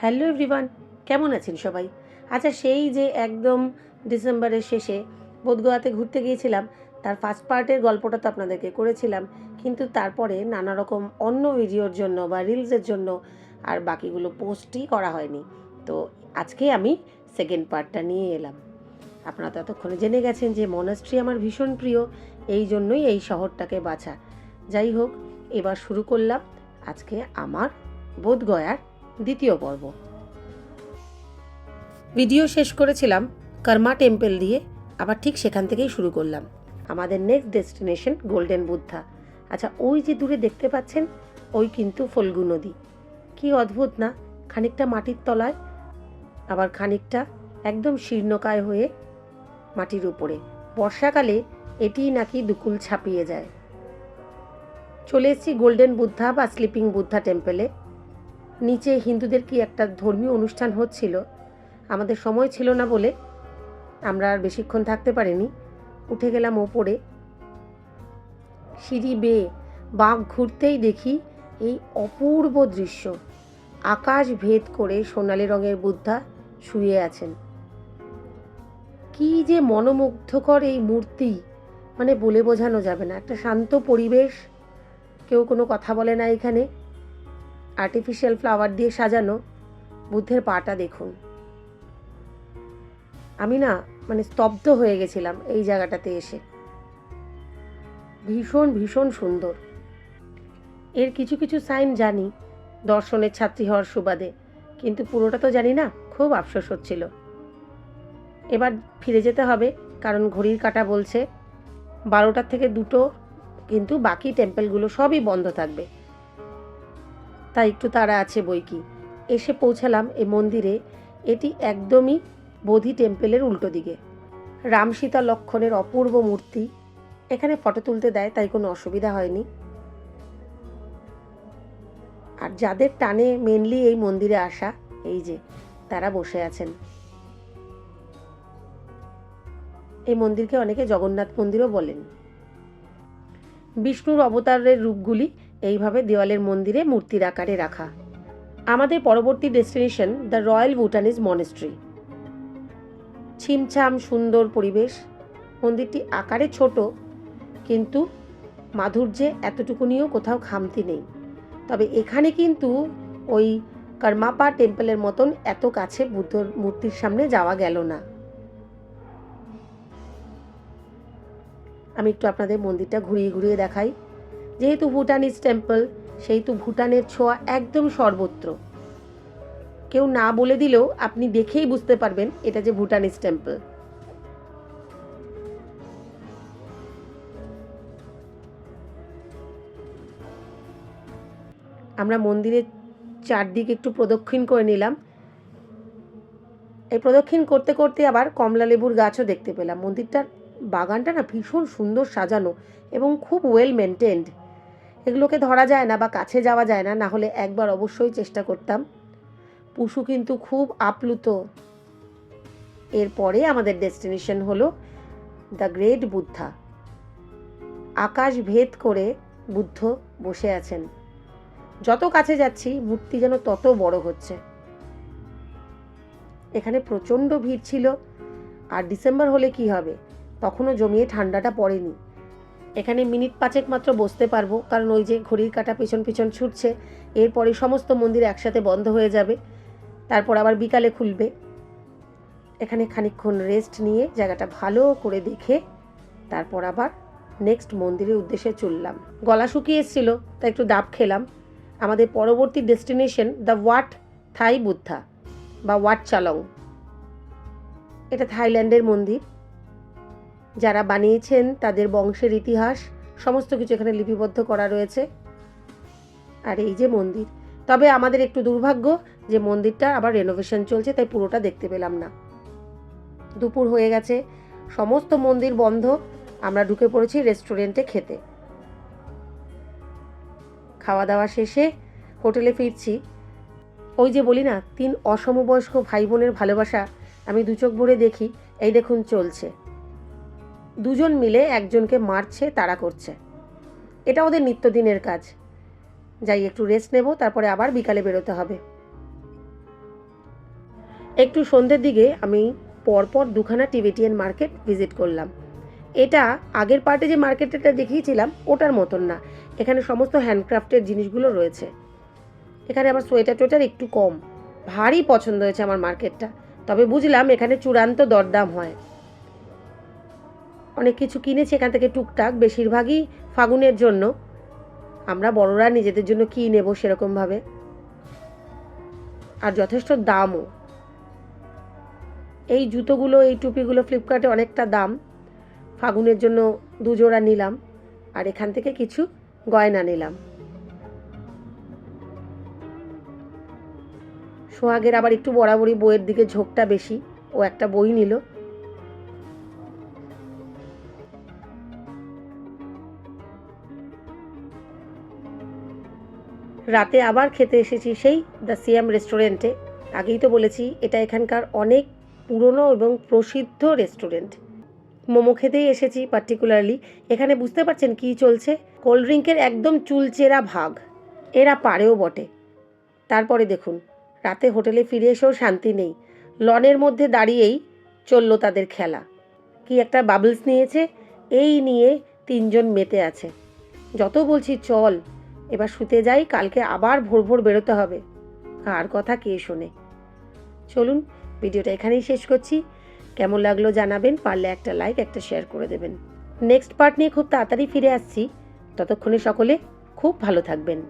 Hello everyone, কেমন আছেন সবাই? আচ্ছা সেই যে একদম ডিসেম্বরের শেষে বোধগোয়াতে ঘুরতে গিয়েছিলাম, তার ফার্স্ট পার্টের গল্পটা তো আপনাদেরকে করেছিলাম, কিন্তু তারপরে নানা রকম অন্য ভিডিওর জন্য বা রিলসের জন্য আর বাকিগুলো পোস্টই করা হয়নি। তো আজকে আমি সেকেন্ড পার্টটা নিয়ে এলাম। আপনারা তো এতক্ষণে জেনে গেছেন যে মনাস্ট্রি আমার ভীষণ প্রিয়, এই জন্যই এই শহরটাকে বাছা। যাই হোক, এবার শুরু করলাম আজকে আমার বোধগয়ার দ্বিতীয় পর্ব। ভিডিও শেষ করেছিলাম কর্মা টেম্পল দিয়ে, আবার ঠিক সেখান থেকেই শুরু করলাম। আমাদের নেক্সট ডেস্টিনেশন গোল্ডেন বুদ্ধা আচ্ছা ওই যে দূরে দেখতে পাচ্ছেন, ওই কিন্তু ফল্গু নদী। কি অদ্ভুত না? খানিকটা মাটির তলায়, আবার খানিকটা একদম শীর্ণকায় হয়ে মাটির উপরে। বর্ষাকালে এটিই নাকি দুকুল ছাপিয়ে যায়। চলে এসেছি গোল্ডেন বুদ্ধা বা স্লিপিং বুদ্ধা টেম্পলে নিচে হিন্দুদের কি একটা ধর্মীয় অনুষ্ঠান হচ্ছিল? আমাদের সময় ছিল না বলে আমরা আর বেশিক্ষণ থাকতে পারিনি। উঠে গেলাম ওপরে। সিঁড়ি বেয়ে বাঘ ঘুরতেই দেখি এই অপূর্ব দৃশ্য। আকাশ ভেদ করে সোনালি রঙের বুদ্ধা শুয়ে আছেন। কি যে মনোমুগ্ধকর এই মূর্তি! মানে বলে বোঝানো যাবে না। একটা শান্ত পরিবেশ। কেউ কোনো কথা বলে না এখানে। আর্টিফিশিয়াল ফ্লাওয়ার দিয়ে সাজানো বুদ্ধের পাটা দেখুন। আমি না মানে স্তব্ধ হয়ে গেছিলাম এই জায়গাটাতে এসে। ভীষণ ভীষণ সুন্দর। এর কিছু কিছু সাইন জানি, দর্শনের ছাত্রী হওয়ার সুবাদে, কিন্তু পুরোটা তো জানি না, খুব আফসোস হচ্ছিল। এবার ফিরে যেতে হবে, কারণ ঘড়ির কাটা বলছে, বারোটার থেকে দুটো, কিন্তু বাকি টেম্পলগুলো সবই বন্ধ থাকবে। তাই একটু তারা আছে বই কি। এসে পৌঁছালাম এই মন্দিরে। এটি একদমই বোধি টেম্পেলের উল্টো দিকে। রাম সীতা লক্ষণের অপূর্ব মূর্তি। এখানে ফটো তুলতে দেয়, তাই কোনো অসুবিধা হয়নি। আর যাদের টানে মেনলি এই মন্দিরে আসা, এই যে, তারা বসে আছেন। এই মন্দিরকে অনেকে জগন্নাথ মন্দিরও বলেন। বিষ্ণুর অবতারের রূপগুলি এইভাবে দেওয়ালের মন্দিরে মূর্তির আকারে রাখা। আমাদের পরবর্তী destination the royal Bhutanese monastery. ছিমছাম সুন্দর পরিবেশ। মন্দিরটি আকারে ছোট, কিন্তু মাধুর্যে এতটুকুনিও কোথাও খামতি নেই। তবে এখানে কিন্তু ওই কর্মাপা টেম্পলের মতন এত কাছে বুদ্ধর মূর্তির সামনে যাওয়া গেল না। আমি একটু আপনাদের মন্দিরটা ঘুরিয়ে ঘুরিয়ে দেখাই। যেহেতু ভুটানিজ টেম্পল, সেহেতু ভুটানের ছোঁয়া একদম সর্বত্র। কেউ না বলে দিলেও আপনি দেখেই বুঝতে পারবেন এটা যে ভুটানিজ টেম্পল। আমরা মন্দিরের চারদিকে একটু প্রদক্ষিণ করে নিলাম। এই প্রদক্ষিণ করতে করতে আবার কমলা লেবুর গাছও দেখতে পেলাম। মন্দিরটার বাগানটা না ভীষণ সুন্দর সাজানো এবং খুব ওয়েল মেনটেন্ড এগুলোকে ধরা যায় না বা কাছে যাওয়া যায় না না হলে একবার অবশ্যই চেষ্টা করতাম। পশু কিন্তু খুব আপ্লুত। এরপরে আমাদের ডেস্টিনেশন হলো দ্য গ্রেট বুদ্ধা। আকাশ ভেদ করে বুদ্ধ বসে আছেন। যত কাছে যাচ্ছি, মূর্তি যেন তত বড় হচ্ছে। এখানে প্রচণ্ড ভিড় ছিল। আর ডিসেম্বর হলে কি হবে? তখনও জমিয়ে ঠান্ডাটা পড়েনি। এখানে মিনিট পাঁচেক মাত্র বসতে পারব, কারণ ওই যে ঘড়ির কাটা পেছন পেছন ছুটছে এরপরে সমস্ত মন্দির একসাথে বন্ধ হয়ে যাবে, তারপর আবার বিকালে খুলবে। এখানে খানিকক্ষণ রেস্ট নিয়ে জায়গাটা ভালো করে দেখে তারপর আবার নেক্সট মন্দিরের উদ্দেশ্যে চললাম। গলা শুকিয়ে এসেছিল, তাই একটু ডাব খেলাম। আমাদের পরবর্তী destination the Wat Thai Buddha বা ওয়াট চালং এটা থাইল্যান্ডের মন্দির। যারা বানিয়েছেন তাদের বংশের ইতিহাস, সমস্ত কিছু এখানে লিপিবদ্ধ করা রয়েছে। আর এই যে মন্দির, তবে আমাদের একটু দুর্ভাগ্য যে মন্দিরটা আবার রেনোভেশন চলছে, তাই পুরোটা দেখতে পেলাম না। দুপুর হয়ে গেছে, সমস্ত মন্দির বন্ধ, আমরা ঢুকে পড়েছি রেস্টুরেন্টে খেতে। খাওয়া দাওয়া শেষে হোটেলে ফিরছি। ওই যে বলি না, তিন অসমবয়স্ক ভাই বোনের ভালোবাসা, আমি দু চোখ ভরে দেখি, এই দেখুন চলছে। দুজন মিলে একজনকে মারছে, তাড়া করছে। এটা ওদের নিত্যদিনের কাজ। যাই, একটু রেস্ট নেব, তারপরে আবার বিকালে বেরোতে হবে। একটু সন্ধ্যের দিকে আমি পরপর দুখানা টিবেটিয়ান মার্কেট ভিজিট করলাম। এটা আগের পার্টে যে মার্কেটটা দেখিয়েছিলাম, ওটার মতন না। এখানে সমস্ত হ্যান্ডক্রাফটের জিনিসগুলো রয়েছে। এখানে আমার সোয়েটার টোয়েটার একটু কম। ভারী পছন্দ হয়েছে আমার মার্কেটটা। তবে বুঝলাম এখানে চূড়ান্ত দরদাম হয়। অনেক কিছু কিনেছি এখান থেকে টুকটাক, বেশিরভাগই ফাগুনের জন্য। আমরা বড়রা নিজেদের জন্য কী নেব সেরকমভাবে? আর যথেষ্ট দামও। এই জুতোগুলো, এই টুপিগুলো ফ্লিপকার্টে অনেকটা দাম। ফাগুনের জন্য দুজোড়া নিলাম আর এখান থেকে কিছু গয়না নিলাম। সোহাগের আবার একটু বরাবরই বইয়ের দিকে ঝোঁকটা বেশি। ও একটা বই নিল। রাতে আবার খেতে এসেছি সেই দ্য সিয়াম রেস্টুরেন্টে। আগেই তো বলেছি, এটা এখানকার অনেক পুরনো এবং প্রসিদ্ধ রেস্টুরেন্ট। মোমো খেতেই এসেছি পার্টিকুলারলি। এখানে বুঝতে পারছেন কী চলছে? কোল্ড ড্রিঙ্কের একদম চুলচেরা ভাগ। এরা পারেও বটে। তারপরে দেখুন, রাতে হোটেলে ফিরে এসেও শান্তি নেই। লনের মধ্যে দাঁড়িয়েই চলল তাদের খেলা। কি একটা বাবলস নিয়েছে? এই নিয়ে তিনজন মেতে আছে। যত বলছি চল এবার শুতে যাই, কালকে আবার ভোর ভোর বেরোতে হবে। কার কথা কে শোনে? চলুন, ভিডিওটা এখানেই শেষ করছি। কেমন লাগল জানাবেন, পারলে একটা লাইক একটা শেয়ার করে দেবেন। নেক্সট পার্ট নিয়ে খুব তাড়াতাড়ি ফিরে আসছি। ততক্ষণে সকলে খুব ভালো থাকবেন।